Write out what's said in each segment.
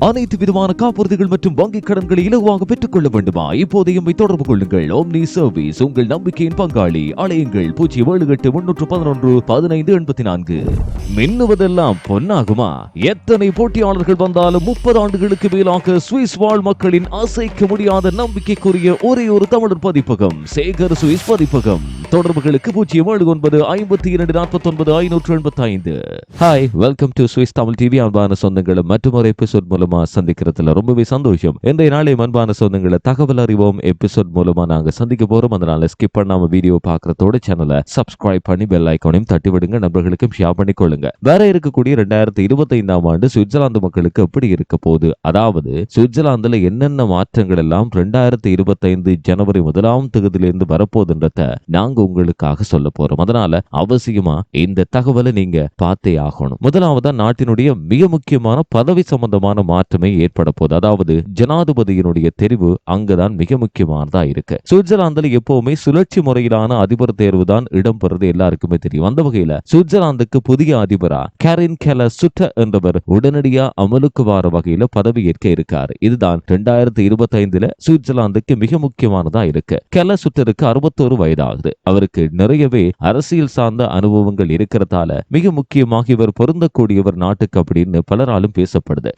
அனைத்து விதமான காப்புறுதிகள் மற்றும் வங்கிக் கடன்களை இலகுவாக பெற்றுக் கொள்ள வேண்டுமா இப்போதையும் தொடர்பு கொள்ளுங்கள். ஓம்னி சர்வீஸ் உங்கள் நம்பிக்கையின் பங்காளி. அலையுங்கள். பூஜ்ஜியம் ஏழு எட்டு முன்னூற்று பதினொன்று பதினைந்து எண்பத்தி நான்கு. மின்னுவதெல்லாம் பொன்னாகுமா? எத்தனை போட்டியாளர்கள் வந்தாலும் முப்பது ஆண்டுகளுக்கு மேலாக சுவிஸ் வாழ் மக்களின் அசைக்க முடியாத நம்பிக்கைக்குரிய ஒரே ஒரு தமிழர் பதிப்பகம் சேகர் சுவிஸ் பதிப்பகம். தொடர்புகளுக்கு பூஜ்ஜியம் ஏழு ஒன்பது ஐம்பத்தி இரண்டு நாற்பத்தி ஒன்பது ஐநூற்று எண்பத்தி ஐந்து hi welcome to Swiss Tamil TV அன்பான சொந்தங்களும் மற்றும் ஒரு எபிசோட் மூலம் சந்திக்கிறதுல ரொம்பவே சந்தோஷம். இந்த நாளை அன்பான சொந்தங்களை தகவல் அறிவோம். எபிசோட் மூலமா நாங்க சந்திக்க போறோம். அதனால ஸ்கிப் பண்ணாம வீடியோ பாக்குறதோட சேனலை சப்ஸ்கிரைப் பண்ணி பெல் ஐக்கானையும் தட்டி விடுங்க நண்பர்களுக்கும் ஷேர் பண்ணிக்கொள்ளுங்க. வேற இருக்கக்கூடிய ரெண்டாயிரத்தி இருபத்தி ஐந்தாம் ஆண்டு சுவிட்சர்லாந்து மக்களுக்கு எப்படி இருக்க போகுது? அதாவது சுவிட்சர்லாந்துல என்னென்ன மாற்றங்கள் எல்லாம் ரெண்டாயிரத்தி இருபத்தைந்து ஜனவரி முதலாம் தொகுதியிலிருந்து வரப்போகுதுன்றத நாங்க உங்களுக்காக சொல்ல போறோம். அதனால அவசியமா இந்த தகவலை நீங்க பார்த்தே ஆகணும். முதலாவதா நாட்டினுடைய மிக முக்கியமான பதவி சம்பந்தமான மாற்றமே ஏற்பட போகுது அதாவது ஜனாதிபதியினுடைய தெரிவு அங்குதான் மிக முக்கியமானதா இருக்கு. சுவிட்சர்லாந்துல எப்பவுமே சுழற்சி முறையிலான அதிபர் தேர்வு தான் இடம்பெறது எல்லாருக்குமே தெரியும். அந்த வகையில சுவிட்சர்லாந்துக்கு புதிய அதிபரா கேரின் கெல சுட்ட என்பவர் உடனடியா அமலுக்கு வார வகையில பதவி ஏற்க இருக்காரு. இதுதான் ரெண்டாயிரத்தி இருபத்தி ஐந்துல சுவிட்சர்லாந்துக்கு மிக முக்கியமானதா இருக்கு. கெல சுட்டருக்கு அறுபத்தோரு வயதாகுது. அவருக்கு நிறையவே அரசியல் சார்ந்த அனுபவங்கள் இருக்கிறதால மிக முக்கியமாக இவர் பொருந்தக்கூடியவர் நாட்டுக்கு அப்படின்னு பலராலும் பேசப்படுது.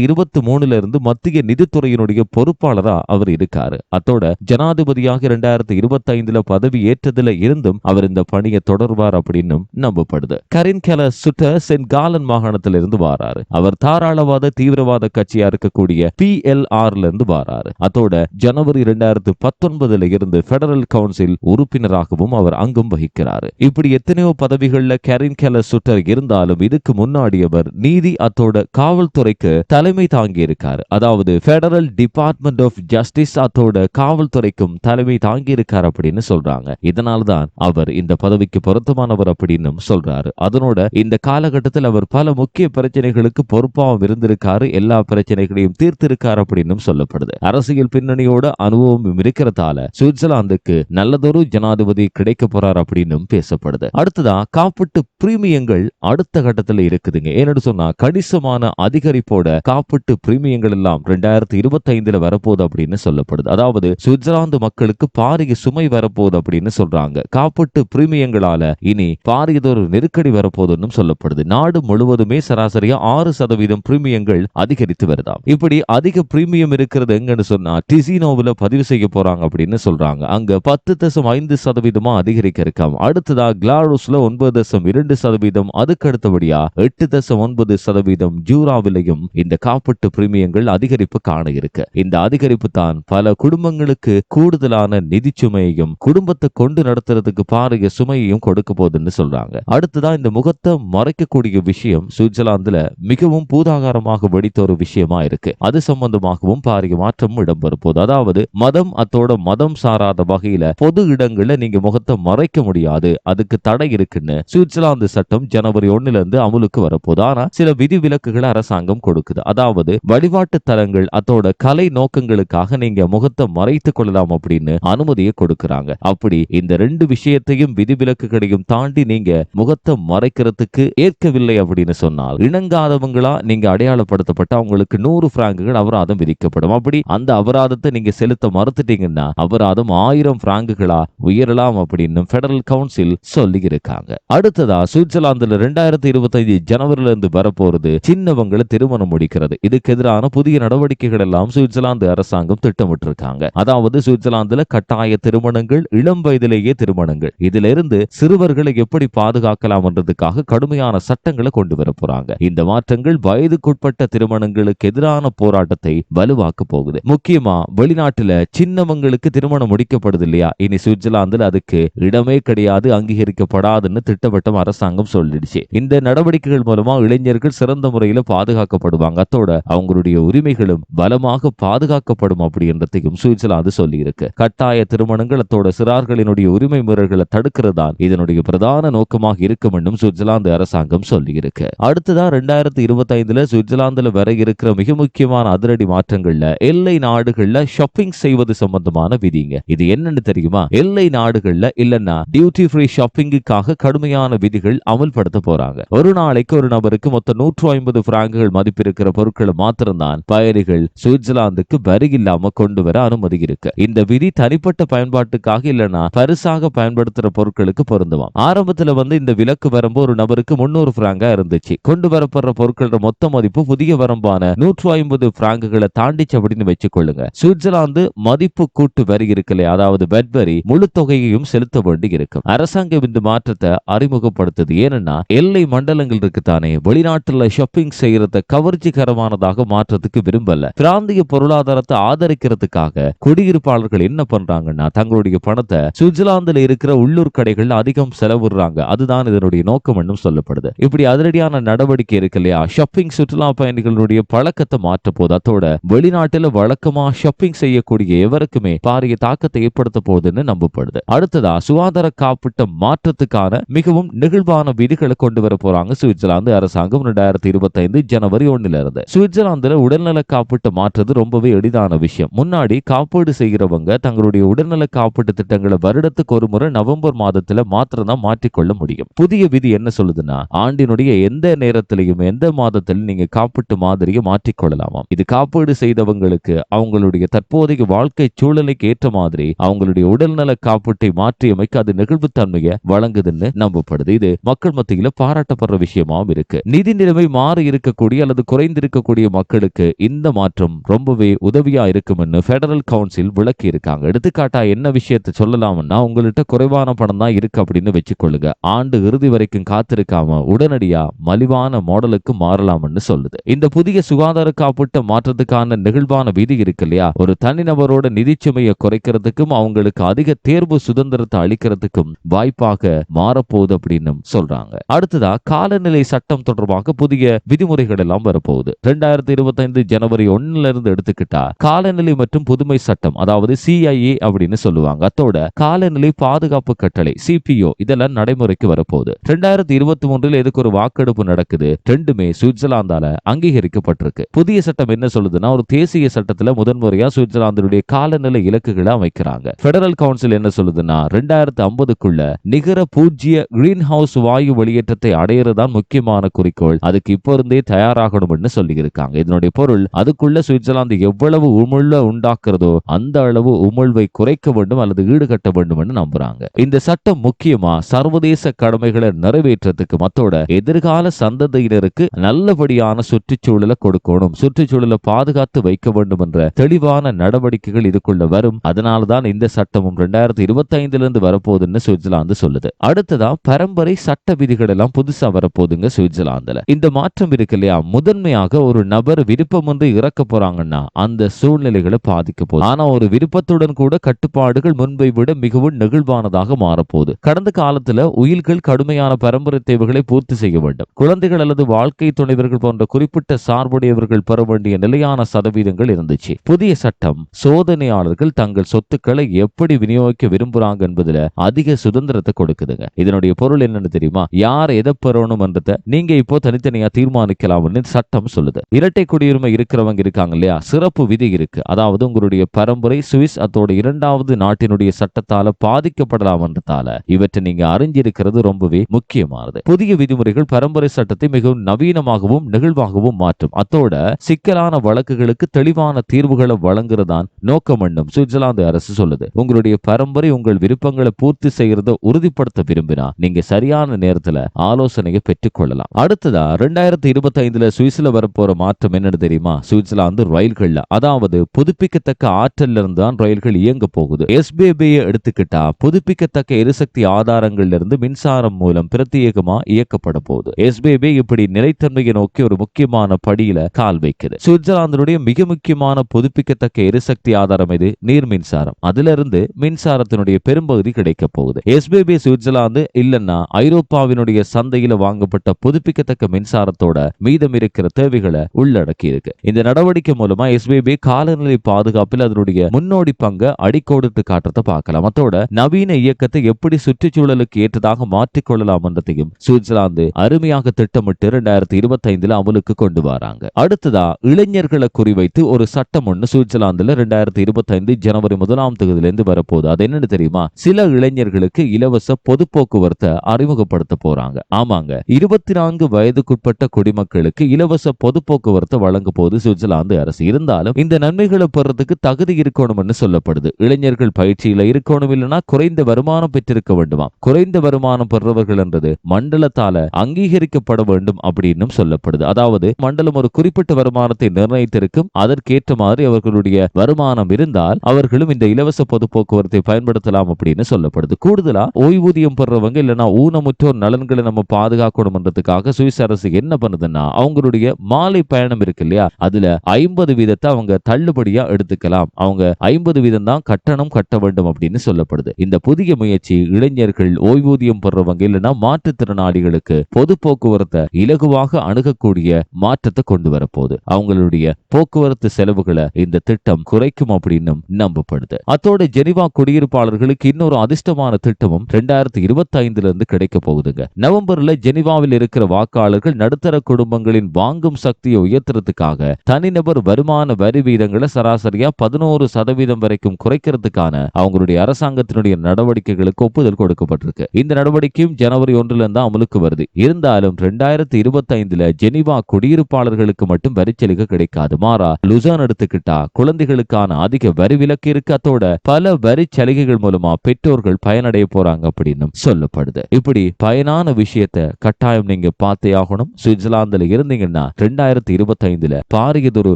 ரெண்டாயிரத்தி இருபத்தி மூணுல இருந்து மத்திய நிதித்துறையினுடைய பொறுப்பாளரா அவர் இருக்காரு. அத்தோட ஜனாதிபதியாக இரண்டாயிரத்தி இருபத்தி ஐந்துல பதவி ஏற்றதுல இருந்தும் அவர் இந்த பணியை தொடர்வார் அப்படின்னு நம்பப்படுது. கரின் கெல சுட்ட சென்ட் காலன் மாகாணத்திலிருந்து இருந்து வாராரு. அவர் தாராளவாத தீவிரவாத கட்சியா இருக்கக்கூடிய பி எல் ஆர்ல இருந்து வாராரு. அத்தோட ஜனவரி இரண்டாயிரத்து பத்தொன்பதுல இருந்து பெடரல் கவுன்சில் உறுப்பினராகவும் அவர் அங்கும் வகிக்கிறாரு. இப்படி எத்தனையோ பதவிகள்ல கரின் கெல சுட்டர் இருந்தாலும் இதுக்கு முன்னாடி அவர் நீதி அத்தோட காவல்துறைக்கு தலை தலைமை தாங்கியிருக்கார். அதாவது பெடரல் டிபார்ட்மெண்ட் ஆஃப் ஜஸ்டிஸ் அதோட காவல்துறைக்கும் தலைமை தாங்கியிருக்கார் அப்படின்னு சொல்றாங்க. இதனால்தான் அவர் இந்த பதவிக்கு பொருத்தமானவர் அப்படின்னு சொல்றாரு. அதனோட இந்த காலகட்டத்தில் அவர் பல முக்கிய பிரச்சனைகளுக்கு பொறுப்பாகவும் இருந்திருக்காரு. எல்லா பிரச்சனைகளையும் தீர்த்திருக்கார் அப்படின்னு சொல்லப்படுது. அரசியல் பின்னணியோட அனுபவம் இருக்கிறதால சுவிட்சர்லாந்துக்கு நல்லதொரு ஜனாதிபதி கிடைக்க போறார் அப்படின்னு பேசப்படுது. அடுத்ததா காப்பீட்டு பிரீமியங்கள் அடுத்த கட்டத்தில் இருக்குதுங்க. ஏன்னு சொன்னா கணிசமான அதிகரிப்போட காப்பீட்டு பிரீமியங்கள் எல்லாம் ரெண்டாயிரத்தி இருபத்தி ஐந்துல வரப்போகுது அப்படின்னு சொல்லப்படுது. அதாவது சுவிட்சர்லாந்து மக்களுக்கு பாரிய சுமை வரப்போகுது அப்படின்னு சொல்றாங்க. காப்பீட்டு பிரீமியங்களால இனி பாரியதொரு நெருக்கடி வரப்போகுதுன்னு சொல்லப்படுது. நாடு முழுவதுமே சராசரியா ஆறு சதவீதம் பிரீமியங்கள் அதிகரித்து வருதாம். இப்படி அதிக பிரீமியம் இருக்கிறது எங்கன்னு சொன்னா டிசினோவில் பதிவு செய்ய போறாங்க அப்படின்னு சொல்றாங்க. அங்க பத்து தசம் ஐந்து சதவீதமா அதிகரிக்க இருக்காம். அடுத்ததா கிளாரோஸ்ல ஒன்பது தசம் இரண்டு சதவீதம். அதுக்கு அடுத்தபடியா எட்டு தசம் ஒன்பது சதவீதம் ஜூராவிலையும் இந்த காப்பீட்டு பிரீமியங்கள் அதிகரிப்பு காண இருக்கு. இந்த அதிகரிப்பு தான் பல குடும்பங்களுக்கு கூடுதலான நிதி சுமையையும் குடும்பத்தை கொண்டு நடத்துறதுக்கு பாரிய சுமையையும் கொடுக்க போகுதுன்னு சொல்றாங்க. அடுத்துதான் இந்த முகத்தை மறைக்கக்கூடிய விஷயம் சுவிட்சர்லாந்துல மிகவும் பூதாகாரமாக வெடித்த ஒரு விஷயமா இருக்கு. அது சம்பந்தமாகவும் பாரிய மாற்றம் இடம்பெறும் போது அதாவது மதம் அத்தோட மதம் சாராத வகையில பொது இடங்கள்ல நீங்க முகத்தை மறைக்க முடியாது. அதுக்கு தடை இருக்குன்னு சுவிட்சர்லாந்து சட்டம் ஜனவரி ஒன்னுல இருந்து அமலுக்கு வரப்போகுது ஆனா சில விதிவிலக்குகளை அரசாங்கம் கொடுக்குது. அதாவது வழிபாட்டு தலங்கள் அதோட கலை நோக்கங்களுக்காக நீங்க முகத்தை மறைத்து கொள்ளலாம் அப்படின்னு அனுமதியை கொடுக்கறாங்க. அப்படி இந்த ரெண்டு விஷயத்தையும் விதிவிலக்குகளையும் தாண்டி நீங்க முகத்தை மறைக்கிறதுக்கு ஏற்கவில்லை அப்படின்னு சொன்னால் இணங்காதவங்களா நீங்க அடையாளப்படுத்தப்பட்ட அவங்களுக்கு நூறு பிராங்குகள் அபராதம் விதிக்கப்படும். அப்படி அந்த அபராதத்தை நீங்க செலுத்த மறுத்துட்டீங்கன்னா அபராதம் ஆயிரம் பிராங்குகளா உயரலாம் அப்படின்னு பெடரல் கவுன்சில் சொல்லி இருக்காங்க அடுத்ததா சுவிட்சர்லாந்துல ரெண்டாயிரத்தி இருபத்தி ஜனவரில இருந்து வரப்போறது சின்னவங்களை திருமணம் இருக்கிறது இதுக்கு எதிரான புதிய நடவடிக்கைகள் எல்லாம் சுவிட்சர்லாந்து அரசாங்கம் திட்டமிட்டிருக்காங்க. அதாவது சுவிட்சர்லாந்துல கட்டாய திருமணங்கள் இளம் வயதிலேயே திருமணங்கள். இதுல இருந்து சிறுவர்களை எப்படி பாதுகாக்கலாம்ன்றதுக்காக கடுமையான சட்டங்களை கொண்டு வர போறாங்க. இந்த மாற்றங்கள் வயதுக்குட்பட்ட திருமணங்களுக்கு எதிரான போராட்டத்தை வலுவாக்க போகுது. முக்கியமா வெளிநாட்டுல சின்னவங்களுக்கு திருமணம் முடிக்கப்படுது இல்லையா? இனி சுவிட்சர்லாந்துல அதுக்கு இடமே கிடையாது அங்கீகரிக்கப்படாதுன்னு திட்டவட்டம் அரசாங்கம் சொல்லிடுச்சு. இந்த நடவடிக்கைகள் மூலமா இளைஞர்கள் சிறந்த முறையில பாதுகாக்கப்படுவாங்க. அத்தோட அவங்களுடைய உரிமைகளும் பலமாக பாதுகாக்கப்படும் அப்படின்றதையும் சுவிட்சர்லாந்து சொல்லி இருக்கு கட்டாய திருமணங்கள் அத்தோட சிறார்களினுடைய உரிமை முறைகளை தடுக்கிறதான் இதனுடைய பிரதான நோக்கமாக இருக்கும் என்றும் சுவிட்சர்லாந்து அரசாங்கம் சொல்லி இருக்கு அடுத்ததா ரெண்டாயிரத்தி இருபத்தி ஐந்துல சுவிட்சர்லாந்துல வர இருக்கிற மிக முக்கியமான அதிரடி மாற்றங்கள்ல எல்லை நாடுகள்ல ஷாப்பிங் செய்வது சம்பந்தமான விதிங்க. இது என்னன்னு தெரியுமா? எல்லை நாடுகள்ல இல்லன்னா டியூட்டி ஃப்ரீ ஷாப்பிங்குக்காக கடுமையான விதிகள் அமல்படுத்த போறாங்க. ஒரு நாளைக்கு ஒரு நபருக்கு மொத்தம் நூற்று ஐம்பது பிராங்குகள் மதிப்பிருக்கிற பொருட்களை மாத்திரம்தான் பயணிகள் சுவிட்சர்லாந்துக்கு வரி இல்லாம கொண்டு வர அனுமதி இருக்கு. இந்த விதி தனிப்பட்ட பயன்பாட்டுக்காக இல்லனா பரிசாக பயன்படுத்துற பொருட்களுக்கு பொருந்துமாம். ஆரம்பத்துல வந்து இந்த விலக்கு வரம்பு ஒரு நபருக்கு முன்னூறு பிராங்கா இருந்துச்சு. கொண்டு வரப்படுற பொருட்களோட மொத்த மதிப்பு புதிய வரம்பான நூற்று ஐம்பது பிராங்குகளை தாண்டிச்சு அப்படின்னு வச்சுக்கொள்ளுங்க. சுவிட்சர்லாந்து மதிப்பு கூட்டு வரி இருக்குல்ல அதாவது வெட் வரி முழு தொகையையும் செலுத்த வேண்டி இருக்கும். அரசாங்கம் இந்த மாற்றத்தை அறிமுகப்படுத்துது. ஏன்னா எல்லை மண்டலங்கள் இருக்குதானே? வெளிநாட்டுல ஷாப்பிங் செய்யறத கவர்ச்சிகர கவர்ச்சிகரமானதாக மாற்றத்துக்கு விரும்பல. பிராந்திய பொருளாதாரத்தை ஆதரிக்கிறதுக்காக குடியிருப்பாளர்கள் என்ன பண்றாங்கன்னா தங்களுடைய பணத்தை சுவிட்சர்லாந்துல இருக்கிற உள்ளூர் கடைகள் அதிகம் செலவிடுறாங்க. அதுதான் இதனுடைய நோக்கம் என்றும் சொல்லப்படுது. இப்படி அதிரடியான நடவடிக்கை இருக்கு இல்லையா? ஷாப்பிங் சுற்றுலா பயணிகளுடைய பழக்கத்தை மாற்ற போது அதோட வெளிநாட்டுல வழக்கமா ஷாப்பிங் செய்யக்கூடிய எவருக்குமே பாரிய தாக்கத்தை ஏற்படுத்த போகுதுன்னு நம்பப்படுது. அடுத்ததா சுகாதார காப்பீட்டு மாற்றத்துக்கான மிகவும் நெகிழ்வான விதிகளை கொண்டு வர போறாங்க சுவிட்சர்லாந்து அரசாங்கம். ரெண்டாயிரத்தி இருபத்தைந்து ஜனவரி ஒண்ணுல இருந்து சுவிட்சர்லாந்துல உடல்நல காப்பீட்டு மாற்றுறது ரொம்பவே எளிதான விஷயம். முன்னாடி காப்பீடு செய்கிறவங்க தங்களுடைய உடல்நல காப்பீட்டு திட்டங்களை வருடத்துக்கு ஒரு முறை நவம்பர் மாதத்துல மாத்திரம் தான் மாற்றிக்கொள்ள முடியும். புதிய விதி என்ன சொல்லுதுன்னா ஆண்டினுடைய எந்த நேரத்திலையும் எந்த மாதத்திலும் நீங்க காப்பீட்டு மாதிரியை மாற்றிக்கொள்ளலாமா? இது காப்பீடு செய்தவங்களுக்கு அவங்களுடைய தற்போதைய வாழ்க்கை சூழலுக்கு ஏற்ற மாதிரி அவங்களுடைய உடல்நல காப்பீட்டை மாற்றியமைக்க அது நெகிழ்வுத்தன்மையை வழங்குதுன்னு நம்பப்படுது. இது மக்கள் மத்தியில பாராட்டப்படுற விஷயமாவும் இருக்கு. நிதி நிலைமை மாறி இருக்கக்கூடிய அல்லது இருக்கக்கூடிய மக்களுக்கு இந்த மாற்றம் ரொம்பவே உதவியா இருக்கும்னு ஃபெடரல் கவுன்சில் விளக்கி இருக்காங்க எடுத்துக்காட்டா என்ன விஷயத்தை சொல்லலாம்னா உங்கள்கிட்ட குறைவான பணம் தான் இருக்கு அப்படின்னு வச்சுக்கொள்ளுங்க. ஆண்டு இறுதி வரைக்கும் காத்திருக்காம உடனடியா மலிவான மாடலுக்கு மாறலாம்னு சொல்லுது. இந்த புதிய சுகாதார காப்பீட்டு மாற்றத்துக்கான நெகிழ்வான விதி இருக்கு இல்லையா? ஒரு தனிநபரோட நிதிச்சுமையை குறைக்கிறதுக்கும் அவங்களுக்கு அதிக தேர்வு சுதந்திரத்தை அளிக்கிறதுக்கும் வாய்ப்பாக மாறப்போகுது அப்படின்னு சொல்றாங்க. அடுத்ததா காலநிலை சட்டம் தொடர்பாக புதிய விதிமுறைகள் எல்லாம் வரப்போகுது. ரெண்டாயிரத்தி இருபத்தைந்து ஜனவரி ஒன்னுல இருந்து எடுத்துக்கிட்டா காலநிலை மற்றும் புதுமை சட்டம் அதாவது சிஐஏ அப்படின்னு சொல்லுவாங்க. அத்தோட காலநிலை பாதுகாப்பு கட்டளை சிபிஓ இதெல்லாம் நடைமுறைக்கு வரப்போகுது. ரெண்டாயிரத்தி இருபத்தி மூன்றில் இதுக்கு ஒரு வாக்கெடுப்பு நடக்குது? ரெண்டுமே சுவிட்சர்லாந்தால அங்கீகரிக்கப்பட்டிருக்கு. புதிய சட்டம் என்ன சொல்லுதுன்னா ஒரு தேசிய சட்டத்துல முதன்முறையா சுவிட்சர்லாந்தினுடைய காலநிலை இலக்குகளை அமைக்கிறாங்க. பெடரல் கவுன்சில் என்ன சொல்லுதுன்னா ரெண்டாயிரத்தி ஐம்பதுக்குள்ள நிகர பூஜ்ஜிய கிரீன் ஹவுஸ் வாயு வெளியேற்றத்தை அடையிறதான் முக்கியமான குறிக்கோள். அதுக்கு இப்போ இருந்தே தயாராகணும்னு சொல்லி இருக்காங்க இதனுடைய பொருள் அதுக்குள்ள சுவிட்சர்லாந்து எவ்வளவு உமிழ்வ உண்டாக்குறதோ அந்த அளவு உமிழ்வை குறைக்க வேண்டும் அல்லது ஈடுகட்ட வேண்டும் என்று நம்புறாங்க. இந்த சட்டம் முக்கியமா? சர்வதேச கடமைகளை நிறைவேற்றத்துக்கு மத்தோட எதிர்கால சந்ததியினருக்கு நல்லபடியான சுற்றுச்சூழலை கொடுக்கணும். சுற்றுச்சூழலை பாதுகாத்து வைக்க வேண்டும் என்ற தெளிவான நடவடிக்கைகள் இதுக்குள்ள வரும். அதனால்தான் இந்த சட்டமும் ரெண்டாயிரத்தி இருபத்தி ஐந்துல இருந்து வரப்போகுதுன்னு சுவிட்சர்லாந்து சொல்லுது. அடுத்ததா பரம்பரை சட்ட விதிகள் எல்லாம் புதுசா வரப்போகுதுங்க சுவிட்சர்லாந்துல. இந்த மாற்றம் இருக்கு இல்லையா? முதன்மையாக ஒரு நபர் விருப்பமின்றி இறக்க போறாங்கன்னா அந்த சூழ்நிலைகளை பாதிக்க போகுது. ஆனா ஒரு விருப்பத்துடன் கூட கட்டுப்பாடுகள் முன்பை விட மிகவும் நெகிழ்வானதாக மாறப்போகுது. கடந்த காலத்துல உயில்கள் கடுமையான பரம்பரை தேவைகளை பூர்த்தி செய்ய வேண்டும். குழந்தைகள் அல்லது வாழ்க்கை துணைவர்கள் போன்ற குறிப்பிட்ட சார்புடையவர்கள் பெற வேண்டிய நிலையான சதவீதங்கள் இருந்துச்சு. புதிய சட்டம் சோதனையாளர்கள் தங்கள் சொத்துக்களை எப்படி விநியோகிக்க விரும்புறாங்க என்பதுல அதிக சுதந்திரத்தை கொடுக்குதுங்க. இதனுடைய பொருள் என்னன்னு தெரியுமா? யார் எதை பெறணும்ன்றத நீங்க இப்போ தனித்தனியா தீர்மானிக்கலாம்னு சட்டம் சொல்லுது. இரட்டை குடியுரிமை இருக்கிறவங்க இருக்காங்க இல்லையா? சிறப்பு விதி இருக்கு. அதாவது உங்களுடைய பரம்பரை சுவிஸ் அதோட இரண்டாவது நாட்டினுடைய சட்டத்தால பாதிக்கப்படலாம்ன்றதால இவற்றை நீங்க அறிஞ்சிருக்கிறது ரொம்பவே முக்கியமானது. புதிய விதிமுறைகள் பரம்பரை சட்டத்தை மிகவும் நவீனமாகவும் நெகிழ்வாகவும் மாற்றும். அத்தோட சிக்கலான வழக்குகளுக்கு தெளிவான தீர்வுகளை வழங்குறதான் நோக்கம் என்னும் சுவிட்சர்லாந்து அரசு சொல்லுது. உங்களுடைய பரம்பரை உங்கள் விருப்பங்களை பூர்த்தி செய்யறத உறுதிப்படுத்த விரும்பினா நீங்க சரியான நேரத்துல ஆலோசனையை பெற்றுக்கொள்ளலாம். அடுத்ததா ரெண்டாயிரத்தி இருபத்தி ஐந்துல சுவிஸ்ல வரப்போற மாற்றம் என்னன்னு தெரியுமா? சுவிட்சர்லாந்து ரயில்கள்ல. அதாவது புதுப்பிக்கத்தக்க ஆற்றல்ல இருந்து தான் ரயில்கள் இயங்க போகுது. எஸ்பிபியை எடுத்துக்கிட்டா புதுப்பிக்கத்தக்க எரிசக்தி ஆதாரங்கள்ல இருந்து மின்சாரம் மூலம் பிரத்யேகமா இயக்கப்பட போகுது. எஸ்பிபி இப்படி நிலைத்தன்மையை நோக்கி ஒரு முக்கியமான படியில கால் வைக்குது. சுவிட்சர்லாந்தினுடைய மிக முக்கியமான புதுப்பிக்கத்தக்க எரிசக்தி ஆதாரம் இது நீர் மின்சாரம். அதுல இருந்து மின்சாரத்தினுடைய பெரும்பகுதி கிடைக்க போகுது. எஸ்பிபி சுவிட்சர்லாந்து இல்லைன்னா ஐரோப்பாவினுடைய சந்தையில வாங்கப்பட்ட புதுப்பிக்கத்தக்க மின்சாரத்தோட மீதம் இருக்கிற தேவைகளை உள்ளடக்கி இருக்கு இந்த நடவடிக்கை மூலமா எஸ்பிபி காலநிலை பாதுகாப்பில் அதனுடைய முன்னோடி பங்கை அடிக்கோடிட்டு காட்டுறதை பார்க்கலாம். அதோட நவீன இயக்கத்தை எப்படி சுற்றுச்சூழலுக்கு ஏற்றதாக மாற்றிக்கொள்ளலாம் என்றதையும் சுவிட்சர்லாந்து அருமையாக திட்டமிட்டு இரண்டாயிரத்தி இருபத்தி ஐந்துல அமலுக்கு கொண்டு வராங்க. அடுத்ததா இளைஞர்களை குறிவைத்து ஒரு சட்டம் ஒன்று சுவிட்சர்லாந்துல இரண்டாயிரத்தி இருபத்தி ஐந்து ஜனவரி முதலாம் தேதியிலிருந்து வரப்போகுது. அது என்னன்னு தெரியுமா? சில இளைஞர்களுக்கு இலவச பொது போக்குவரத்தை அறிமுகப்படுத்த போறாங்க. ஆமாங்க. இருபத்தி நான்கு வயதுக்குட்பட்ட குடிமக்களுக்கு இலவச பொது போக்குவரத்தை வழங்க போது சுவிட்சர்லாந்து அரசு இருந்தாலும் இந்த நன்மைகளை பெறதுக்கு தகுதி இருக்கணும்னு சொல்லப்படுது. இளைஞர்கள் பயிற்சியில இருக்கணும் இல்லைன்னா குறைந்த வருமானம் பெற்றிருக்க வேண்டுமா குறைந்த வருமானம் பெறுறவர்கள் என்றது மண்டலத்தால அங்கீகரிக்கப்பட வேண்டும் அப்படின்னு சொல்லப்படுது. அதாவது மண்டலம் ஒரு குறிப்பிட்ட வருமானத்தை நிர்ணயித்திருக்கும் அதற்கேற்ற மாதிரி அவர்களுடைய வருமானம் இருந்தால் அவர்களும் இந்த இலவச பொது போக்குவரத்தை பயன்படுத்தலாம் அப்படின்னு சொல்லப்படுது. கூடுதலா ஓய்வூதியம் பெறவங்க இல்லைன்னா ஊனமுற்றோர் நலன்களை நம்ம பாதுகாக்கணும்ன்றதுக்காக சுவிஸ் அரசு என்ன பண்ணுதுன்னா அவங்களுடைய மாலை பயணம் இருக்கு இல்லையா? அதுல ஐம்பது வீதத்தை அவங்க தள்ளுபடியா எடுத்துக்கலாம். அவங்க ஐம்பது வீதம் தான் கட்டணம் கட்ட வேண்டும் அப்படின்னு சொல்லப்படுது. இந்த புதிய முயற்சி இளைஞர்கள் ஓய்வூதியம் பெறவங்க இல்லைன்னா மாற்றுத்திறனாளிகளுக்கு பொது போக்குவரத்தை இலகுவாக அணுகக்கூடிய மாற்றத்தை கொண்டு வரப்போகுது. அவங்களுடைய போக்குவரத்து செலவுகளை இந்த திட்டம் குறைக்கும் அப்படின்னு நம்பப்படுது. அத்தோட ஜெனிவா குடியிருப்பாளர்களுக்கு இன்னொரு அதிர்ஷ்டமான திட்டமும் ரெண்டாயிரத்தி இருபத்தி ஐந்துல இருந்து கிடைக்க போகுதுங்க. நவம்பர்ல ஜெனிவாவில் இருக்கிற வாக்காளர்கள் நடுத்தர குடும்பங்களின் வாங்கும் சக்தியை உயர்த்துறதுக்காக தனிநபர் வருமான வரி வீதங்களை சராசரியா பதினோரு சதவீதம் வரைக்கும் குறைக்கிறதுக்கான அவங்களுடைய அரசாங்கத்தினுடைய நடவடிக்கைகளுக்கு ஒப்புதல் கொடுக்கப்பட்டிருக்கு. இந்த நடவடிக்கையும் ஜனவரி ஒன்றுல இருந்து அமலுக்கு வருது. இருந்தாலும் ரெண்டாயிரத்தி இருபத்தி ஐந்துல ஜெனிவா குடியிருப்பாளர்களுக்கு மட்டும் வரிச்சலுகை கிடைக்காது. மாறா லுசான் எடுத்துக்கிட்டா குழந்தைகளுக்கான அதிக வரி விலக்கு இருக்கு. அத்தோட பல வரி சலுகைகள் மூலமா பெற்றோர்கள் பயனடைய போறாங்க அப்படின்னு சொல்லப்படுது. இப்படி பயனான விஷயத்த கட்டாயம் நீங்க பார்த்தே ஆகணும். சுவிட்சர்லாந்துல இருந்தீங்கன்னா ரெண்டாயிரத்தி இருபத்தி ஐந்துல பாரியதொரு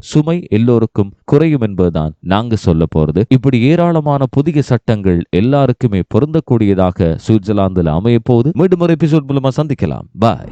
சுமை எல்லோருக்கும் குறையும் என்பதுதான் நாங்க சொல்ல போறது. இப்படி ஏராளமான புதிய சட்டங்கள் எல்லாருக்குமே பொருந்தக்கூடியதாக சுவிட்சர்லாந்துல அமைய போகுது. மீண்டும் ஒரு எபிசோட் மூலமா சந்திக்கலாம். பாய்.